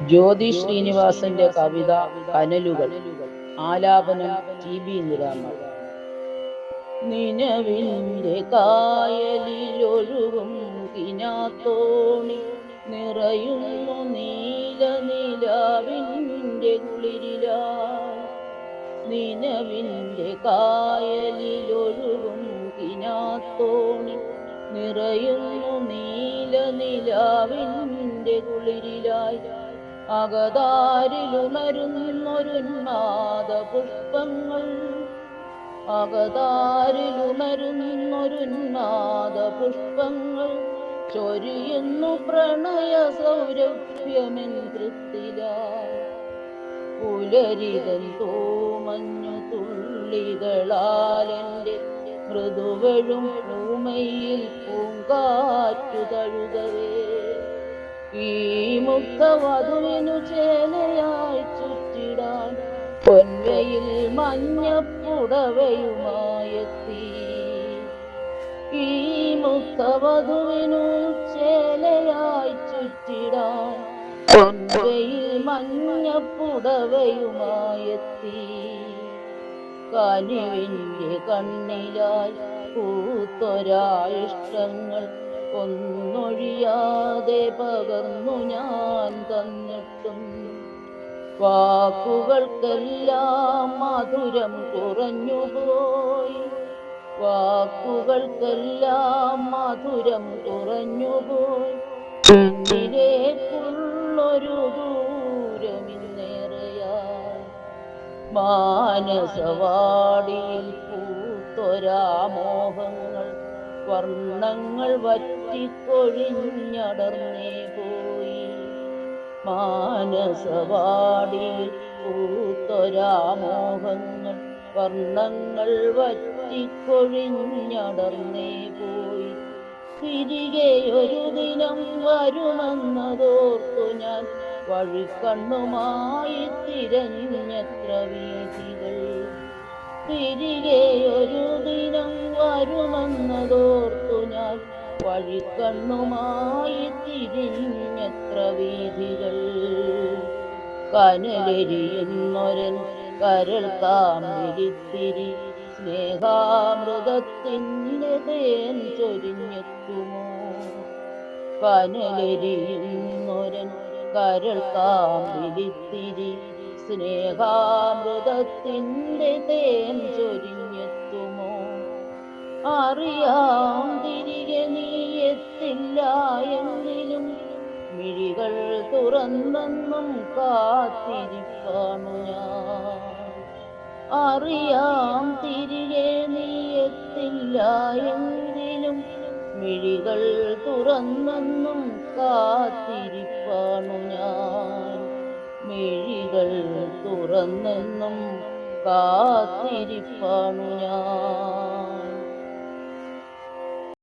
ജ്യോതി ശ്രീനിവാസന്റെ കവിത കനലുകൾ ആലാപനം T B നിരാമ നിലവിന്റെ കായലിലൊഴുകും കിനാത്തോണി നിറയുന്നു നീല നിലാവിന്റെ കുളിരില. നിലവിന്റെ കായലിലൊഴുകും കിനാത്തോണി നിറയുന്നു നീല നിലാവിന്റെ കുളിരിലായി. അകതാരിലുണരുന്നൊരുന്മാദ പുഷ്പങ്ങൾ അകതാരിലുണരുന്നൊരുന്മാദ പുഷ്പങ്ങൾ ചൊരിയുന്നു പ്രണയ സൗരഭ്യമെൻ കൃത്തിലായി പുലരിതൻ തോമഞ്ഞു തുള്ളികളാലെന്റെ മൃദുവഴും ഭൂമയിൽ പൂങ്കാറ്റു തഴുകവേ ഈ മുക്തവധുവിനു ചേലയായി ചുറ്റിടാൻ പൊൻവയിൽ മഞ്ഞപ്പുടവയുമായെത്തി ഈ മുക്തവധുവിനു ചേലയായി ചുറ്റിടാൻ പൊൻവയിൽ മഞ്ഞപ്പുടവയുമായെത്തി കനിവിന്റെ കണ്ണിലായി പൂത്തൊരായിഷ്ടങ്ങൾ ഒന്നൊഴിയാതെ പകർന്നു ഞാൻ തന്നിട്ടും. വാക്കുകൾക്കെല്ലാം മധുരം കുറഞ്ഞുപോയി. വാക്കുകൾക്കെല്ലാം മധുരം കുറഞ്ഞുപോയി. പിന്നിലേക്കുള്ളൊരു ദൂരമിന്നേറെയായി മാനസവാടിയിൽ പൂത്തൊരാമോഹങ്ങൾ വർണങ്ങൾ വറ്റിക്കൊഴിഞ്ഞടർന്നേ പോയി. മാനസവാടി പൂത്തൊരാമോഹങ്ങൾ വർണങ്ങൾ വറ്റിക്കൊഴിഞ്ഞടർന്നേ പോയി. തിരികെ ഒരു ദിനം വരുമെന്നതോർത്തു ഞാൻ വഴിക്കണ്ണുമായി തിരഞ്ഞെത്ര വീതികൾ തിരികെ വരുമെന്നതോർത്തു ഞാൻ? വഴിക്കണ്ണുമായി തിരിഞ്ഞെത്ര വീതികൾ? കനലെരിയുന്നൊരൻ കരൾ താമരിത്തിരി സ്നേഹാമൃതത്തിന്റെ തേൻ ചൊരിഞ്ഞെത്തുമോ? കനലെരിയുന്നൊരൻ കരൾ താമരിത്തിരി സ്നേഹാമൃതത്തിന്റെ തേൻ ചൊരിഞ്ഞെത്തുമോ? അറിയാം തിരികെ നീ എത്തില്ല എങ്കിലും മിഴികൾ തുറന്നെന്നും കാത്തിരിപ്പാണു ഞാൻ. അറിയാം തിരികെ നീ എത്തില്ല എങ്കിലും മിഴികൾ തുറന്നെന്നും കാത്തിരിപ്പാണു ഞാൻ. മിഴികൾ തുറന്നെന്നും കാത്തിരിപ്പാണു ഞാൻ.